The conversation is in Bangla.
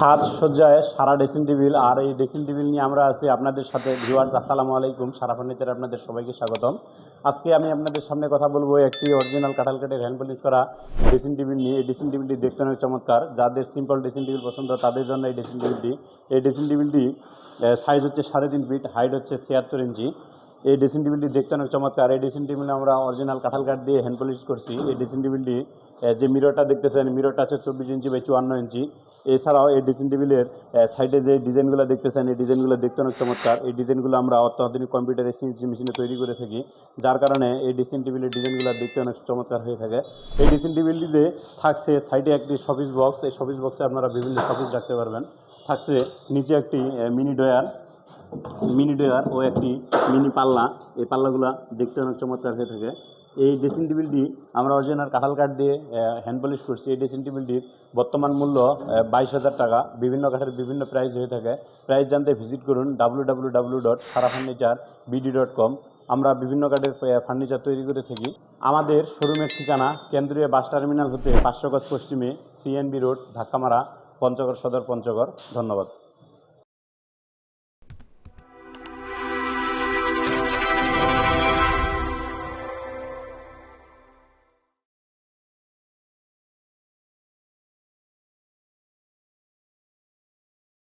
সাত সজ্জায় সারা ড্রেসিং টেবিল আর এই ড্রেসিং টেবিল নিয়ে আমরা আছি আপনাদের সাথে। ভিউয়ার্স, আসসালামু আলাইকুম। সারা ফার্নিচার আপনাদের সবাইকে স্বাগতম। আজকে আমি আপনাদের সামনে কথা বলব একটি অরিজিনাল কাঁঠাল কাঠের হ্যান্ড পলিশ করা ড্রেসিং টেবিল নিয়ে। এই ড্রেসিং টেবিলটি দেখতে অনেক চমৎকার। যাদের সিম্পল ড্রেসিং টেবিল পছন্দ, তাদের জন্য এই ড্রেসিং টেবিলটি। এই ড্রেসিং টেবিলটি সাইজ হচ্ছে সাড়ে তিন ফিট হাইট হচ্ছে ছিয়াত্তর ইঞ্চি। এই ড্রেসিং টেবিলটি দেখতে অনেক চমৎকার। এই ড্রেসিং টেবিলে আমরা অরিজিনাল কাঁঠাল কাঠ দিয়ে হ্যান্ড পলিশ করছি। এই ড্রেসিং টেবিলটি যে মিররটা দেখতেছেন মিররটা আছে চব্বিশ ইঞ্চি বাই চুয়ান্ন ইঞ্চি। এছাড়াও এই ড্রেসিং টেবিলের সাইডে যে ডিজাইনগুলো দেখতেছেন, এই ডিজাইনগুলো দেখতে অনেক চমৎকার। এই ডিজাইনগুলো আমরা অত্যাধুনিক কম্পিউটার সিএনসি মেশিনে তৈরি করে থাকি, যার কারণে এই ড্রেসিং টেবিলের ডিজাইনগুলো দেখতে অনেক চমৎকার হয়ে থাকে। এই ড্রেসিং টেবিলটিতে থাকছে সাইডে একটি শপিস বক্স এই শপিস বক্সে আপনারা বিভিন্ন শপিস রাখতে পারবেন। থাকছে নিচে একটি মিনি ডয়ার মিনি ডয়ার ও একটি মিনি পাল্লা। এই পাল্লাগুলো দেখতে অনেক চমৎকার হয়ে থাকে। এই ড্রেসিং টেবিলটি আমরা অরিজিনাল কাঁঠাল কাঠ দিয়ে হ্যান্ড পলিশ করছি। এই ড্রেসিং টেবিলটির বর্তমান মূল্য বাইশ হাজার টাকা। বিভিন্ন কাঠের বিভিন্ন প্রাইস হয়ে থাকে। প্রাইস জানতে ভিজিট করুন W W W dot Sara furniture BD dot com আমরা বিভিন্ন কাঠের ফার্নিচার তৈরি করে থাকি। আমাদের শোরুমের ঠিকানা কেন্দ্রীয় বাস টার্মিনাল হতে পাঁচশো গজ পশ্চিমে সিএনবি রোড ধাক্কামারা পঞ্চগড় সদর, পঞ্চগড়। ধন্যবাদ।